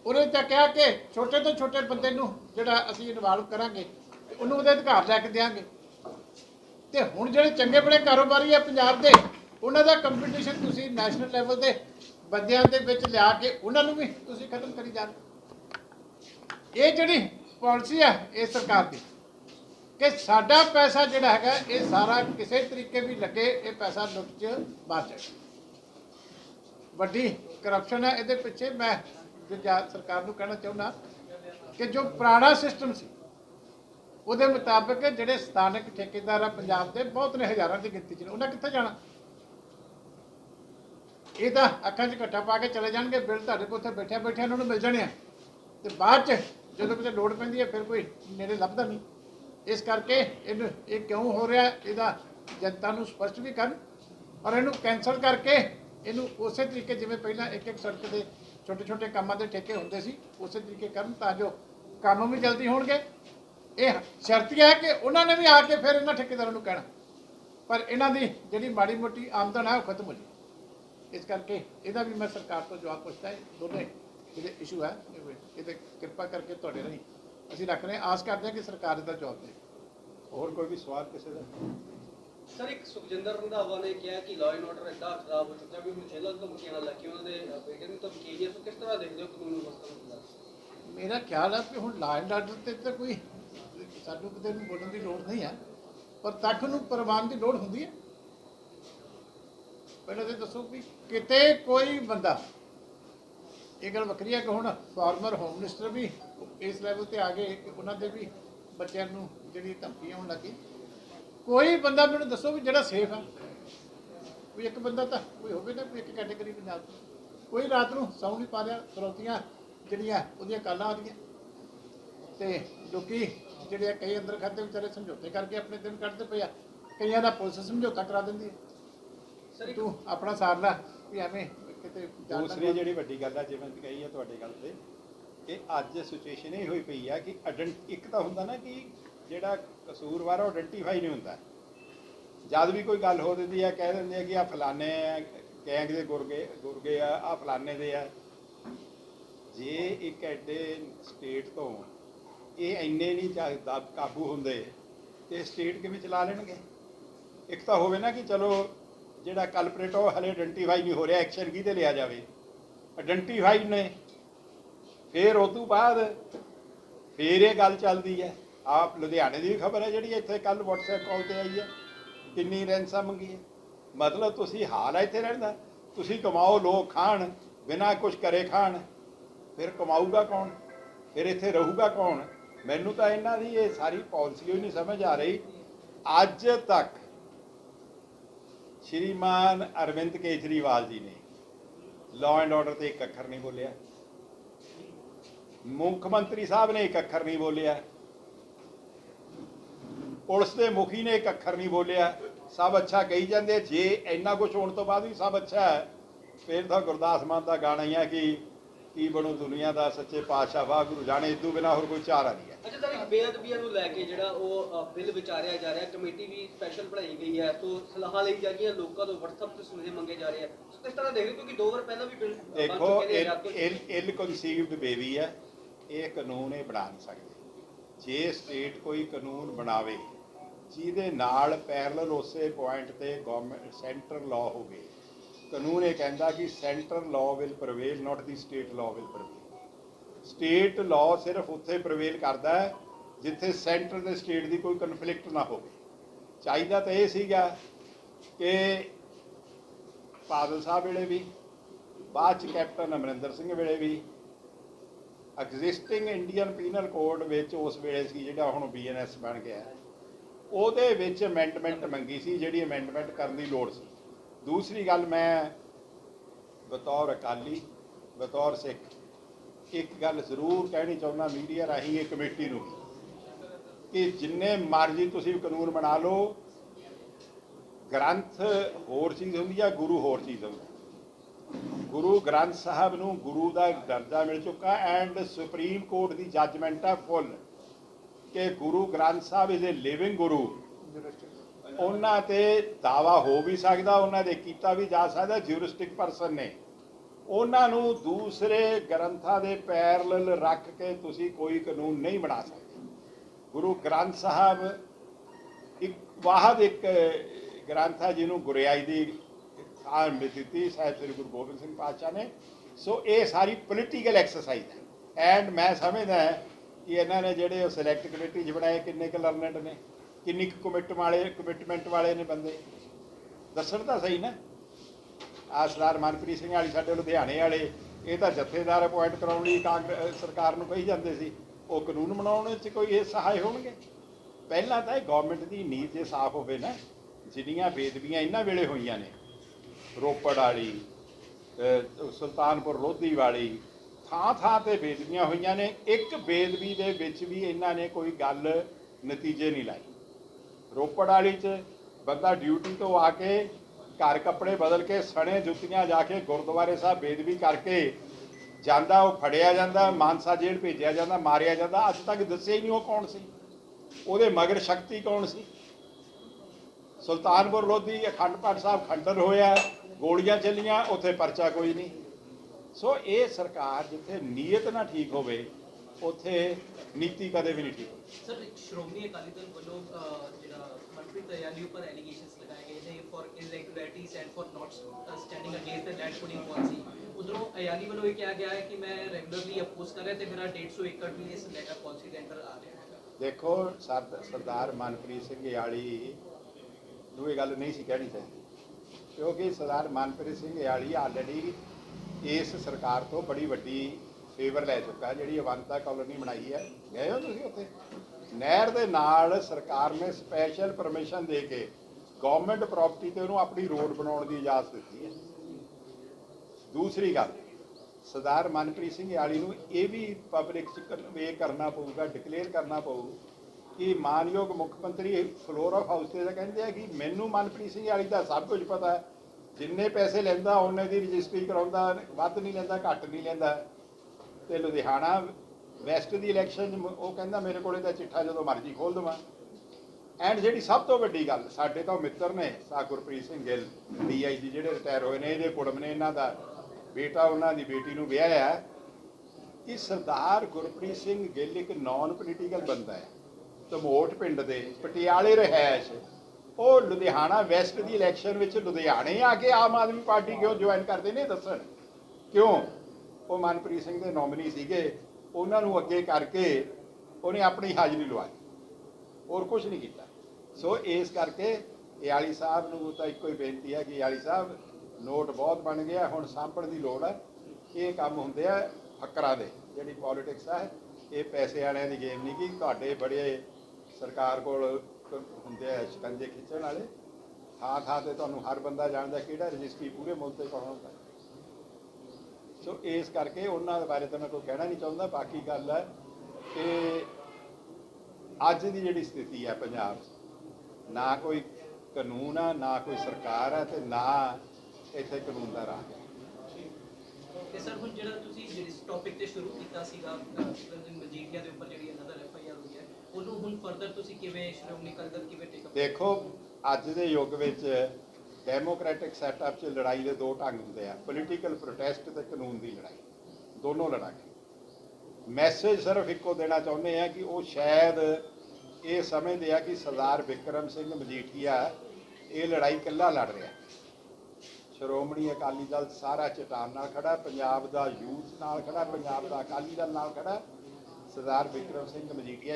ਉਹਨੇ ਤਾਂ ਕਿਹਾ ਕਿ ਛੋਟੇ ਤੋਂ ਛੋਟੇ ਬੰਦੇ ਨੂੰ ਜਿਹੜਾ ਅਸੀਂ ਇਨਵੋਲਵ ਕਰਾਂਗੇ, ਉਹਨੂੰ ਉਹਦੇ ਅਧਿਕਾਰ ਲੈ ਕੇ ਦੇਵਾਂਗੇ ਤੇ ਹੁਣ ਜਿਹੜੇ ਚੰਗੇ ਬੜੇ ਕਾਰੋਬਾਰੀ ਆ ਪੰਜਾਬ ਦੇ, ਉਹਨਾਂ ਦਾ ਕੰਪੀਟੀਸ਼ਨ ਤੁਸੀਂ ਨੈਸ਼ਨਲ ਲੈਵਲ ਦੇ ਬੰਦਿਆਂ ਦੇ ਵਿੱਚ ਲਿਆ ਕੇ ਉਹਨਾਂ ਨੂੰ ਵੀ ਤੁਸੀਂ ਖਤਮ ਕਰੀ ਜਾ ਇਹ ਜਿਹੜੀ ਪਾਲਿਸੀ ਹੈ ਇਹ ਸਰਕਾਰ ਦੀ। ਕਿ ਸਾਡਾ ਪੈਸਾ ਜਿਹੜਾ ਹੈਗਾ, ਇਹ ਸਾਰਾ ਕਿਸੇ ਤਰੀਕੇ ਵੀ ਲੱਗੇ, ਇਹ ਪੈਸਾ ਲੁੱਟ ਚ ਬਚ ਜਾਏ ਵੱਡੀ ਕਰਪਸ਼ਨ ਹੈ ਇਹਦੇ ਪਿੱਛੇ ਮੈਂ ਗੁਜਰਾਤ ਸਰਕਾਰ ਨੂੰ ਕਹਿਣਾ ਚਾਹੁੰਦਾ ਕਿ ਜੋ ਪੁਰਾਣਾ ਸਿਸਟਮ ਸੀ, ਉਹਦੇ ਮੁਤਾਬਕ ਜਿਹੜੇ ਸਥਾਨਕ ਠੇਕੇਦਾਰ ਆ ਪੰਜਾਬ ਦੇ, ਬਹੁਤ ਨੇ ਹਜ਼ਾਰਾਂ ਦੀ ਗਿਣਤੀ ਚ ਨੇ। ਉਹਨਾਂ ਕਿੱਥੇ ਜਾਣਾ? ਇਹ ਤਾਂ ਅੱਖਾਂ 'ਚ ਇਕੱਠਾ ਪਾ ਕੇ ਚਲੇ ਜਾਣਗੇ, ਬਿੱਲ ਤੁਹਾਡੇ ਕੋਲ ਉੱਥੇ ਬੈਠਿਆ ਬੈਠਿਆ ਉਹਨਾਂ ਨੂੰ ਮਿਲ ਜਾਣੇ ਆ। ਤੇ ਬਾਅਦ 'ਚ ਜਦੋਂ ਕਿਤੇ ਲੋੜ ਪੈਂਦੀ ਹੈ, ਫਿਰ ਕੋਈ ਨੇੜੇ ਲੱਭਦਾ ਨਹੀਂ। ਇਸ ਕਰਕੇ ਇਹਨੂੰ ਇਹ ਕਿਉਂ ਹੋ ਰਿਹਾ? ਇਹਦਾ ਜਨਤਾ ਨੂੰ ਸਪਸ਼ਟ ਵੀ ਕਰਨ ਔਰ ਇਹਨੂੰ ਕੈਂਸਲ ਕਰਕੇ ਇਹਨੂੰ ਉਸੇ ਤਰੀਕੇ ਜਿਵੇਂ ਪਹਿਲਾਂ ਇੱਕ ਇੱਕ ਸੜਕ ਦੇ ਛੋਟੇ ਛੋਟੇ ਕੰਮਾਂ ਦੇ ਠੇਕੇ ਹੁੰਦੇ ਸੀ, ਉਸੇ ਤਰੀਕੇ ਕਰਨ ਤਾਂ ਜੋ ਕੰਮ ਵੀ ਜਲਦੀ ਹੋਣਗੇ। ਇਹ ਸ਼ਰਤ ਇਹ ਹੈ ਕਿ ਉਹਨਾਂ ਨੇ ਵੀ ਆ ਕੇ ਫਿਰ ਇਹਨਾਂ ਠੇਕੇਦਾਰਾਂ ਨੂੰ ਕਹਿਣਾ। ਪਰ ਇਹਨਾਂ ਦੀ ਜਿਹੜੀ ਮਾੜੀ ਮੋਟੀ ਆਮਦਨ ਹੈ, ਉਹ ਖਤਮ ਹੋ ਜਾਏ ਇਸ ਕਰਕੇ ਇਹਦਾ ਵੀ ਮੈਂ ਸਰਕਾਰ ਤੋਂ ਜਵਾਬ ਪੁੱਛਦਾ ਹੈ। ਦੋਨੇ ਜਿਹੜੇ ਇਸ਼ੂ ਹੈ। ਇਹ- ਇਹਦੇ ਕਿਰਪਾ ਕਰਕੇ ਤੁਹਾਡੇ ਰਾਹੀਂ। ਅਸੀਂ ਰੱਖ ਰਹੇ ਆਸ ਕਰਦੇ ਹਾਂ ਕਿ ਸਰਕਾਰ ਇਹਦਾ ਜਵਾਬ ਦੇ। ਹੋਰ ਕੋਈ ਵੀ ਸਵਾਲ ਕਿਸੇ ਦਾ? ਸਰ ਇੱਕ ਸੁਖਜਿੰਦਰ ਰੰਧਾਵਾ ਨੇ ਕਿਹਾ ਕਿ ਲਾਅ ਐਂਡ ਆਰਡਰ ਇੰਨਾ ਖਰਾਬ ਹੋ ਚੁੱਕਾ ਵੀ ਜੇਲ੍ਹਾਂ ਤੋਂ ਮਕੀਨਾ ਲੱਗ ਉਹਨਾਂ ਦੇ ਬੇਟੇ ਨੂੰ ਤਾਂ ਵਕੀਲ ਹੈ ਸੋ ਕਿਸ ਤਰ੍ਹਾਂ ਦੇਖਦੇ ਹੋ ਕਾਨੂੰਨ ਵਿਵਸਥਾ ਨੂੰ ਮੇਰਾ ਖਿਆਲ ਹੈ ਕਿ ਹੁਣ ਲਾਅ ਐਂਡ ਆਰਡਰ ਤੇ ਤਾਂ ਕੋਈ ਸਾਨੂੰ ਕਿਤੇ ਨੂੰ ਬੋਲਣ ਦੀ ਲੋੜ ਨਹੀਂ ਹੈ। ਪਰ ਤੱਕ ਨੂੰ ਪ੍ਰਵਾਨ ਦੀ ਲੋੜ ਹੁੰਦੀ ਹੈ। ਪਹਿਲਾਂ ਤੇ ਦੱਸੋ ਵੀ ਕਿਤੇ ਕੋਈ ਬੰਦਾ ਇਹ ਗੱਲ ਵੱਖਰੀ ਹੈ ਕਿ ਹੁਣ ਫਾਰਮਰ ਹੋਮ ਮਿਨਿਸਟਰ ਵੀ ਇਸ ਲੈਵਲ ਤੇ ਆ ਗਏ ਕਿ ਉਹਨਾਂ ਦੇ ਵੀ ਬੱਚਿਆਂ ਨੂੰ ਜਿਹੜੀ ਧਮਕੀ ਆਉਣ ਲੱਗੀ ਕੋਈ ਬੰਦਾ ਮੈਨੂੰ ਦੱਸੋ ਵੀ ਜਿਹੜਾ ਸੇਫ ਹੈ ਕੋਈ ਇੱਕ ਬੰਦਾ ਤਾਂ ਕੋਈ ਹੋਵੇ ਨਾ ਕੋਈ ਇੱਕ ਕੈਟਾਗਰੀ ਪੰਜਾਬ ਕੋਈ ਰਾਤ ਨੂੰ ਸੌਂ ਨਹੀਂ ਪਾ ਰਿਹਾ ਸਰੋਤੀਆਂ ਜਿਹੜੀਆਂ ਉਹਦੀਆਂ ਕਾਲਾਂ ਆਉਂਦੀਆਂ ਤੇ ਲੋਕੀ ਜਿਹੜੇ ਆ ਕਈ ਅੰਦਰ ਖਾਤੇ ਵਿਚਾਰੇ ਸਮਝੌਤੇ ਕਰਕੇ ਆਪਣੇ ਦਿਨ ਕੱਢਦੇ ਪਏ ਆ। ਕਈਆਂ ਦਾ ਪੁਲਿਸ ਸਮਝੌਤਾ ਕਰਾ ਦਿੰਦੀ ਹੈ। ਸਰ ਤੂੰ ਆਪਣਾ ਸਾਰ ਲੈ ਵੀ ਐਵੇਂ ਕਿਤੇ ਦੂਸਰੀ ਜਿਹੜੀ ਵੱਡੀ ਗੱਲ ਹੈ ਜਿਵੇਂ ਕਹੀ ਹੈ ਤੁਹਾਡੀ ਗੱਲ ਤੇ ਕਿ ਅੱਜ ਸਿਚੁਏਸ਼ਨ ਇਹ ਹੋਈ ਪਈ ਆ ਕਿ ਇੱਕ ਤਾਂ ਹੁੰਦਾ ਨਾ ਕਿ ਜਿਹੜਾ ਕਸੂਰਵਾਰ ਉਹ ਆਇਡੈਂਟੀਫਾਈ ਨਹੀਂ ਹੁੰਦਾ। ਜਦ ਵੀ ਕੋਈ ਗੱਲ ਹੋ ਜਾਂਦੀ ਹੈ ਕਹਿ ਦਿੰਦੇ ਆ ਕਿ ਆ ਫਲਾਣੇ ਆ ਗੈਂਗ ਦੇ ਗੁਰਗੇ ਗੁਰਗੇ ਆ ਆ ਫਲਾਣੇ ਦੇ ਆ। ਜੇ ਇੱਕ ਐਡੇ ਸਟੇਟ ਤੋਂ ਇਹ ਇੰਨੇ ਨਹੀਂ ਕਾਬੂ ਹੁੰਦੇ ਤੇ ਸਟੇਟ ਕਿਵੇਂ ਚਲਾ ਲੈਣਗੇ? ਇੱਕ ਤਾਂ ਹੋਵੇ ਨਾ ਕਿ ਚਲੋ ਜਿਹੜਾ ਕਲਪਰੇਟ ਉਹ ਹਲੇ ਆਇਡੈਂਟੀਫਾਈ ਨਹੀਂ ਹੋ ਰਿਹਾ ਐਕਸ਼ਨ ਕਿਹਦੇ ਲਿਆ ਜਾਵੇ। ਆਇਡੈਂਟੀਫਾਈ ਨੇ। ਫਿਰ ਉਸ ਤੋਂ ਬਾਅਦ ਫਿਰ ਇਹ ਗੱਲ ਚੱਲਦੀ ਹੈ। ਆਪ ਲੁਧਿਆਣੇ ਦੀ ਵੀ ਖਬਰ ਹੈ ਜਿਹੜੀ ਇੱਥੇ ਕੱਲ WhatsApp ਕਾਲ ਤੇ ਆਈ ਹੈ। ਕਿੰਨੀ ਰੈਂਸਾ ਮੰਗੀ ਹੈ। ਮਤਲਬ ਤੁਸੀਂ ਹਾਲ ਹੈ ਇੱਥੇ ਰਹਿੰਦਾ ਤੁਸੀਂ ਕਮਾਓ ਲੋਕ ਖਾਣ, ਬਿਨਾਂ ਕੁਝ ਕਰੇ ਖਾਣ। ਫਿਰ ਕਮਾਊਗਾ ਕੌਣ? ਫਿਰ ਇੱਥੇ ਰਹੂਗਾ ਕੌਣ? ਮੈਨੂੰ ਤਾਂ ਇਹਨਾਂ ਦੀ ਇਹ ਸਾਰੀ ਪਾਲਿਸੀ ਹੀ ਨਹੀਂ ਸਮਝ ਆ ਰਹੀ। ਅੱਜ ਤੱਕ ਸ਼੍ਰੀਮਾਨ ਅਰਵਿੰਦ ਕੇਜਰੀਵਾਲ ਜੀ ਨੇ ਲਾਅ ਐਂਡ ਆਰਡਰ ਤੇ ਇੱਕ ਅੱਖਰ ਨਹੀਂ ਬੋਲਿਆ। ਮੁੱਖ ਮੰਤਰੀ ਸਾਹਿਬ ਨੇ ਇੱਕ ਅੱਖਰ ਨਹੀਂ ਬੋਲਿਆ। ਪੁਲਿਸ ਦੇ ਮੁਖੀ ਨੇ ਇੱਕ ਅੱਖਰ ਨਹੀਂ ਬੋਲਿਆ। ਸਭ ਅੱਛਾ ਕਹੀ ਜਾਂਦੇ ਜੇ ਇੰਨਾ ਕੁਝ ਹੋਣ ਤੋਂ ਬਾਅਦ ਵੀ ਸਭ ਅੱਛਾ ਹੈ, ਫਿਰ ਤਾਂ ਗੁਰਦਾਸ ਮਾਨ ਦਾ ਗਾਣਾ ਹੀ ਹੈ ਕਿ ਕੀ ਬਣੂ ਦੁਨੀਆ ਦਾ ਸੱਚੇ ਪਾਤਸ਼ਾਹ ਵਾਹਿਗੁਰੂ ਜਾਣੇ ਇਦੋਂ ਬਿਨਾ ਹੋਰ ਕੋਈ ਚਾਰਾ ਨਹੀਂ ਹੈ। ਅੱਛਾ ਸਰ ਇੱਕ ਬੇਅਦਬੀਆਂ ਨੂੰ ਲੈ ਕੇ ਜਿਹੜਾ ਉਹ ਬਿੱਲ ਵਿਚਾਰਿਆ ਜਾ ਰਿਹਾ ਕਮੇਟੀ ਵੀ ਸਪੈਸ਼ਲ ਬਣਾਈ ਗਈ ਹੈ ਸੋ ਸਲਾਹਾਂ ਲਈ ਜਾ ਰਹੀਆਂ ਲੋਕਾਂ ਤੋਂ WhatsApp ਤੇ ਸੁਨੇਹੇ ਮੰਗੇ ਜਾ ਰਹੇ ਆ ਸੋ ਕਿਸ ਤਰ੍ਹਾਂ ਦੇਖਦੇ ਹੋ? ਕਿਉਂਕਿ ਦੋ ਵਾਰ ਪਹਿਲਾਂ ਵੀ ਬਿੱਲ ਦੇਖੋ ਤੋਂ ਇਲ ਇਲ ਕਨਸੀਵਡ ਬੇਬੀ ਹੈ ਇਹ ਕਾਨੂੰਨ ਇਹ ਬਣਾ ਨਹੀਂ ਸਕਦੇ। ਜੇ ਸਟੇਟ ਕੋਈ ਕਾਨੂੰਨ ਬਣਾਵੇ ਜਿਹਦੇ ਨਾਲ ਪੈਰਲਲ ਉਸੇ ਪੁਆਇੰਟ ਤੇ ਗਵਰਨਮੈਂਟ ਸੈਂਟਰ ਲਾਅ ਹੋਵੇ ਕਾਨੂੰਨ ਇਹ ਕਹਿੰਦਾ ਕਿ centre law will prevail not the state law will prevail state law ਸਿਰਫ ਉੱਥੇ ਪ੍ਰਵੇਲ ਕਰਦਾ ਹੈ, ਜਿੱਥੇ ਸੈਂਟਰ ਤੇ ਸਟੇਟ ਦੀ ਕੋਈ ਕਨਫਲਿਕਟ ਨਾ ਹੋਵੇ। ਚਾਹੀਦਾ ਤਾਂ ਇਹ ਸੀਗਾ ਕਿ ਬਾਦਲ ਸਾਹਿਬ ਵੇਲੇ ਵੀ, ਬਾਅਦ ਚ ਕੈਪਟਨ ਅਮਰਿੰਦਰ ਸਿੰਘ ਵੇਲੇ ਵੀ ਐਗਜ਼ਿਸਟਿੰਗ ਇੰਡੀਅਨ ਪੀਨਲ ਕੋਡ ਵਿੱਚ ਉਸ ਵੇਲੇ ਸੀ ਜਿਹੜਾ ਹੁਣ ਬੀਐਨਐਸ ਬਣ ਗਿਆ ਉਹਦੇ ਵਿੱਚ ਅਮੈਂਡਮੈਂਟ ਮੰਗੀ ਸੀ, ਜਿਹੜੀ ਅਮੈਂਡਮੈਂਟ ਕਰਨ ਦੀ ਲੋੜ ਸੀ। ਦੂਸਰੀ ਗੱਲ ਮੈਂ ਬਤੌਰ ਅਕਾਲੀ, ਬਤੌਰ ਸਿੱਖ ਇੱਕ ਗੱਲ ਜ਼ਰੂਰ ਕਹਿਣੀ ਚਾਹੁੰਦਾ ਮੀਡੀਆ ਰਾਹੀਂ ਇਹ ਕਮੇਟੀ ਨੂੰ ਕਿ ਜਿੰਨੇ ਮਰਜ਼ੀ ਤੁਸੀਂ ਕਾਨੂੰਨ ਬਣਾ ਲਓ, ਗ੍ਰੰਥ ਹੋਰ ਚੀਜ਼ ਹੁੰਦੀ ਆ, ਗੁਰੂ ਹੋਰ ਚੀਜ਼ ਹੁੰਦੀ ਗੁਰੂ ਗ੍ਰੰਥ ਸਾਹਿਬ ਨੂੰ ਗੁਰੂ ਦਾ ਦਰਜਾ ਮਿਲ ਚੁੱਕਾ ਐਂਡ ਸੁਪਰੀਮ ਕੋਰਟ ਦੀ ਜੱਜਮੈਂਟ ਆ ਫੁੱਲ ਕਿ Guru Granth Sahib is a living ਗੁਰੂ। ਉਹਨਾਂ ਤੇ ਦਾਵਾ ਹੋ ਵੀ ਸਕਦਾ, ਉਹਨਾਂ ਦੇ ਕੀਤਾ ਵੀ ਜਾ ਸਕਦਾ ਜਿਊਰਿਸਟਿਕ ਪਰਸਨ ਨੇ। ਉਹਨਾਂ ਨੂੰ ਦੂਸਰੇ ਗ੍ਰੰਥਾਂ ਦੇ ਪੈਰਲਲ ਰੱਖ ਕੇ ਤੁਸੀਂ ਕੋਈ ਕਾਨੂੰਨ ਨਹੀਂ ਬਣਾ ਸਕਦੇ। ਗੁਰੂ ਗ੍ਰੰਥ ਸਾਹਿਬ ਇੱਕ ਵਾਹਦ ਇੱਕ ਗ੍ਰੰਥ ਹੈ ਜਿਹਨੂੰ ਗੁਰਿਆਈ ਦੀ ਥਾਂ ਦਿੱਤੀ, ਸਾਹਿਬ ਸ੍ਰੀ ਗੁਰੂ ਗੋਬਿੰਦ ਸਿੰਘ ਪਾਤਸ਼ਾਹ ਨੇ। ਸੋ ਇਹ ਸਾਰੀ ਪੋਲੀਟੀਕਲ ਐਕਸਰਸਾਈਜ਼ ਹੈ। ਐਂਡ ਮੈਂ ਸਮਝਦਾ ਕਿ ਇਹਨਾਂ ਨੇ ਜਿਹੜੇ ਉਹ ਸਿਲੈਕਟ ਕਮੇਟੀ ਚ ਬਣਾਏ, ਕਿੰਨੇ ਕੁ ਲਰਨਡ ਨੇ, ਕਿੰਨੀ ਕੁ ਕਮਿਟ ਵਾਲੇ ਕਮਿਟਮੈਂਟ ਵਾਲੇ ਨੇ ਬੰਦੇ। ਦੱਸਣ ਤਾਂ ਸਹੀ ਨਾ? ਆਹ ਸਰਦਾਰ ਮਨਪ੍ਰੀਤ ਸਿੰਘ ਵਾਲੀ ਸਾਡੇ ਲੁਧਿਆਣੇ ਵਾਲੇ, ਇਹ ਤਾਂ ਜਥੇਦਾਰ ਅਪਾਇੰਟ ਕਰਾਉਣ ਲਈ ਕਾਂਗਰਸ ਸਰਕਾਰ ਨੂੰ ਕਹੀ ਜਾਂਦੇ ਸੀ, ਉਹ ਕਾਨੂੰਨ ਬਣਾਉਣ ਵਿੱਚ ਕੋਈ ਇਹ ਸਹਾਇ ਹੋਣਗੇ? ਪਹਿਲਾਂ ਤਾਂ ਇਹ ਗਵਰਨਮੈਂਟ ਦੀ ਨੀਤ ਜੇ ਸਾਫ਼ ਹੋਵੇ ਨਾ, ਜਿੰਨੀਆਂ ਬੇਦਬੀਆਂ ਇਹਨਾਂ ਵੇਲੇ ਹੋਈਆਂ ਨੇ, ਰੋਪੜ ਵਾਲੀ ਸੁਲਤਾਨਪੁਰ ਲੋਧੀ ਵਾਲੀ, ਥਾਂ ਥਾਂ ਤੇ ਬੇਦਬੀਆਂ ਹੋਈਆਂ ਨੇ, ਇੱਕ ਬੇਦਬੀ ਦੇ ਵਿੱਚ ਵੀ ਇਹਨਾਂ ਨੇ ਕੋਈ ਗੱਲ ਨਤੀਜੇ ਨਹੀਂ ਲਾਈ। ਰੋਪੜ ਵਾਲੀ ਚ ਬੰਦਾ ਡਿਊਟੀ ਤੋਂ ਆ ਕੇ ਘਰ ਕੱਪੜੇ ਬਦਲ ਕੇ ਸਣੇ ਜੁੱਤੀਆਂ ਜਾ ਕੇ ਗੁਰਦੁਆਰੇ ਸਾਹਿਬ ਬੇਦਬੀ ਕਰਕੇ ਜਾਂਦਾ, ਉਹ ਫੜਿਆ ਜਾਂਦਾ, ਮਾਨਸਾ ਜੇਲ੍ਹ ਭੇਜਿਆ ਜਾਂਦਾ, ਮਾਰਿਆ ਜਾਂਦਾ। ਅੱਜ ਤੱਕ ਦੱਸਿਆ ਹੀ ਨਹੀਂ ਉਹ ਕੌਣ ਸੀ। ਉਹਦੇ ਮਗਰ ਸ਼ਕਤੀ ਕੌਣ ਸੀ? ਸੁਲਤਾਨਪੁਰ ਲੋਧੀ ਅਖੰਡ ਪਾਠ ਸਾਹਿਬ ਖੰਡਰ ਹੋਇਆ, ਗੋਲੀਆਂ ਚੱਲੀਆਂ, ਉੱਥੇ ਪਰਚਾ ਕੋਈ ਨਹੀਂ। ਸੋ ਇਹ ਸਰਕਾਰ ਜਿੱਥੇ ਨੀਅਤ ਨਾ ਠੀਕ ਹੋਵੇ, ਉੱਥੇ ਨੀਤੀ ਕਦੇ ਵੀ ਨਹੀਂ ਠੀਕ ਹੋਵੇ ਸਰ ਸ਼੍ਰੋਮਣੀ ਅਕਾਲੀ ਦਲ ਵੱਲੋਂ ਜਿਹੜਾ ਮਨਪ੍ਰੀਤ ਦਯਾਲੀ ਉੱਪਰ ਐਲੀਗੇਸ਼ਨਸ ਲਗਾਏ ਗਏ ਨੇ for irregularities and for not standing against the ਉਧਰੋਂ ਅਯਾਲੀ ਵੱਲੋਂ ਇਹ ਕਿਹਾ ਗਿਆ ਹੈ ਕਿ ਮੈਂ ਰੈਗੂਲਰਲੀ ਅਪੋਜ਼ ਕਰ ਰਿਹਾ ਤੇ ਮੇਰਾ 150 ਏਕੜ ਵੀ ਇਸ ਪਾਲਿਸੀ ਦੇ ਅੰਡਰ ਆ ਰਿਹਾ ਹੈ ਦੇਖੋ ਸਰਦਾਰ ਮਨਪ੍ਰੀਤ ਸਿੰਘ ਯਾਲੀ ਨੂੰ ਇਹ ਗੱਲ ਨਹੀਂ ਸੀ ਕਹਿਣੀ ਚਾਹੀਦੀ, ਕਿਉਂਕਿ ਸਰਦਾਰ ਮਨਪ੍ਰੀਤ ਸਿੰਘ ਯਾਲੀ ਆਲਰੇਡੀ ਇਸ ਸਰਕਾਰ ਤੋਂ ਬੜੀ ਵੱਡੀ ਫੇਵਰ ਲੈ ਚੁੱਕਾ ਜਿਹੜੀ ਅਵੰਤਾ ਕਾਲੋਨੀ ਬਣਾਈ ਹੈ। ਗਏ ਹੋ ਤੁਸੀਂ ਉੱਥੇ? ਨਹਿਰ ਦੇ ਨਾਲ ਸਰਕਾਰ ਨੇ ਸਪੈਸ਼ਲ ਪਰਮਿਸ਼ਨ ਦੇ ਕੇ ਗਵਰਨਮੈਂਟ ਪ੍ਰਾਪਰਟੀ ਤੇ ਉਹਨੂੰ ਆਪਣੀ ਰੋਡ ਬਣਾਉਣ ਦੀ ਇਜਾਜ਼ਤ ਦਿੱਤੀ ਹੈ। ਦੂਸਰੀ ਗੱਲ, ਸਰਦਾਰ ਮਨਪ੍ਰੀਤ ਸਿੰਘ ਯਾਲੀ ਨੂੰ ਇਹ ਵੀ ਪਬਲਿਕ ਚ ਕਨਵੇ ਕਰਨਾ ਪਊਗਾ ਡਿਕਲੇਅਰ ਕਰਨਾ ਪਊ ਕਿ ਮਾਨਯੋਗ ਮੁੱਖ ਮੰਤਰੀ ਫਲੋਰ ਆਫ ਹਾਊਸ ਤੇ ਤਾਂ ਕਹਿੰਦੇ ਆ ਕਿ ਮੈਨੂੰ ਮਨਪ੍ਰੀਤ ਸਿੰਘ ਯਾਲੀ ਦਾ ਸਭ ਕੁਝ ਪਤਾ ਹੈ। ਜਿੰਨੇ ਪੈਸੇ ਲੈਂਦਾ, ਉਹਨੇ ਦੀ ਰਜਿਸਟਰੀ ਕਰਾਉਂਦਾ, ਵੱਧ ਨਹੀਂ ਲੈਂਦਾ, ਘੱਟ ਨਹੀਂ ਲੈਂਦਾ। ਤੇ ਲੁਧਿਆਣਾ ਵੈਸਟ ਦੀ ਇਲੈਕਸ਼ਨ ਉਹ ਕਹਿੰਦਾ ਮੇਰੇ ਕੋਲੇ ਤਾਂ ਚਿੱਠਾ ਜਦੋਂ ਮਰਜ਼ੀ ਖੋਲ ਦਵਾਂ। ਐਂਡ ਜਿਹੜੀ ਸਭ ਤੋਂ ਵੱਡੀ ਗੱਲ, ਸਾਡੇ ਤਾਂ ਮਿੱਤਰ ਨੇ, ਸਾ ਗੁਰਪ੍ਰੀਤ ਸਿੰਘ ਗਿੱਲ ਡੀਆਈਜੀ ਜਿਹੜੇ ਰਿਟਾਇਰ ਹੋਏ ਨੇ, ਇਹਦੇ ਕੁੜਮ ਨੇ ਇਹਨਾਂ ਦਾ ਬੇਟਾ, ਉਹਨਾਂ ਦੀ ਬੇਟੀ ਨੂੰ ਵਿਆਹ ਆ ਕਿ ਸਰਦਾਰ ਗੁਰਪ੍ਰੀਤ ਸਿੰਘ ਗਿੱਲ ਇੱਕ ਨਾਨ ਪੋਲੀਟੀਕਲ ਬੰਦਾ ਹੈ। ਤਮੋਟ ਪਿੰਡ ਦੇ, ਪਟਿਆਲੇ ਰਹਿائش ਉਹ ਲੁਧਿਆਣਾ ਵੈਸਟ ਦੀ ਇਲੈਕਸ਼ਨ ਵਿੱਚ ਲੁਧਿਆਣੇ ਆ ਕੇ ਆਮ ਆਦਮੀ ਪਾਰਟੀ ਕਿਉਂ ਜੁਆਇਨ ਕਰਦੇ ਨੇ ਦੱਸਣ? ਕਿਉਂ? ਉਹ ਮਨਪ੍ਰੀਤ ਸਿੰਘ ਦੇ ਨੋਮਿਨੀ ਸੀਗੇ। ਉਹਨਾਂ ਨੂੰ ਅੱਗੇ ਕਰਕੇ ਉਹਨੇ ਆਪਣੀ ਹਾਜ਼ਰੀ ਲਵਾਈ। ਔਰ ਕੁਝ ਨਹੀਂ ਕੀਤਾ। ਸੋ ਇਸ ਕਰਕੇ ਇਹ ਆਲੀ ਸਾਹਿਬ ਨੂੰ ਤਾਂ ਇੱਕੋ ਹੀ ਬੇਨਤੀ ਹੈ ਕਿ ਆਲੀ ਸਾਹਿਬ ਨੋਟ ਬਹੁਤ ਬਣ ਗਿਆ, ਹੁਣ ਸਾਂਭਣ ਦੀ ਲੋੜ ਹੈ ਇਹ ਕੰਮ ਹੁੰਦੇ ਆ ਫੱਕਰਾਂ ਦੇ, ਜਿਹੜੀ ਪੋਲਿਟਿਕਸ ਹੈ ਇਹ ਪੈਸੇ ਵਾਲਿਆਂ ਦੀ ਗੇਮ ਨਹੀਂ ਕਿ ਤੁਹਾਡੇ ਬੜੇ ਸਰਕਾਰ ਕੋਲ ਹੁੰਦੇ ਆ ਸ਼ਿਕੰਜੇ ਖਿੱਚਣ ਵਾਲੇ। ਥਾਂ ਥਾਂ ਤੇ ਤੁਹਾਨੂੰ ਹਰ ਬੰਦਾ ਜਾਣਦਾ ਕਿਹੜਾ ਰਜਿਸਟਰੀ ਪੂਰੇ ਮੁਲਕ ਤੇ ਪਾਉਣਾ ਹੁੰਦਾ। ਸੋ ਇਸ ਕਰਕੇ ਉਹਨਾਂ ਦੇ ਬਾਰੇ ਤਾਂ ਮੈਂ ਕੋਈ ਕਹਿਣਾ ਨਹੀਂ ਚਾਹੁੰਦਾ, ਬਾਕੀ ਗੱਲ ਹੈ ਕਿ ਅੱਜ ਦੀ ਜਿਹੜੀ ਸਥਿਤੀ ਹੈ ਪੰਜਾਬ 'ਚ ਨਾ ਕੋਈ ਕਾਨੂੰਨ ਆ ਨਾ ਕੋਈ ਸਰਕਾਰ ਹੈ ਤੇ ਨਾ ਇੱਥੇ ਕਾਨੂੰਨ ਦਾ ਰਾਜ ਹੈ। ਤੇ ਸਰ ਹੁਣ ਜਿਹੜਾ ਤੁਸੀਂ ਜਿਸ ਟੌਪਿਕ ਤੇ ਸ਼ੁਰੂ ਕੀਤਾ ਸੀਗਾ ਮਜੀਠੀਆ ਦੇ ਉੱਪਰ ਜਿਹੜੀ ਅਨਦਰ ਐਫ ਆਈ ਆਰ ਹੋਈ ਹੈ ਉਹਨੂੰ ਹੁਣ ਫਰਦਰ ਤੁਸੀਂ ਕਿਵੇਂ ਸ਼੍ਰੋਮਣੀ ਅਕਾਲੀ ਦਲ ਕਿਵੇਂ ਟੇਕ ਦੇਖੋ ਅੱਜ ਦੇ ਯੁੱਗ ਵਿੱਚ ਡੈਮੋਕ੍ਰੈਟਿਕ ਸੈਟਅਪ 'ਚ ਲੜਾਈ ਦੇ ਦੋ ਢੰਗ ਹੁੰਦੇ ਆ ਪੋਲੀਟੀਕਲ ਪ੍ਰੋਟੈਸਟ ਤੇ ਕਾਨੂੰਨ ਦੀ ਲੜਾਈ। ਦੋਨੋਂ ਲੜਾਂਗੇ। ਮੈਸੇਜ ਸਿਰਫ ਇੱਕੋ ਦੇਣਾ ਚਾਹੁੰਦੇ ਆ ਕਿ ਉਹ ਸ਼ਾਇਦ ਇਹ ਸਮਝਦੇ ਆ ਕਿ ਸਰਦਾਰ ਵਿਕਰਮ ਸਿੰਘ ਮਜੀਠੀਆ, ਇਹ ਲੜਾਈ ਇਕੱਲਾ ਲੜ ਰਿਹਾ। ਸ਼੍ਰੋਮਣੀ ਅਕਾਲੀ ਦਲ ਸਾਰਾ ਚਟਾਨ ਨਾਲ ਖੜਾ, ਪੰਜਾਬ ਦਾ ਯੂਥ ਨਾਲ ਖੜਾ, ਪੰਜਾਬ ਦਾ ਅਕਾਲੀ ਦਲ ਨਾਲ ਖੜਾ। ਸਰਦਾਰ ਵਿਕਰਮ ਸਿੰਘ ਮਜੀਠੀਆ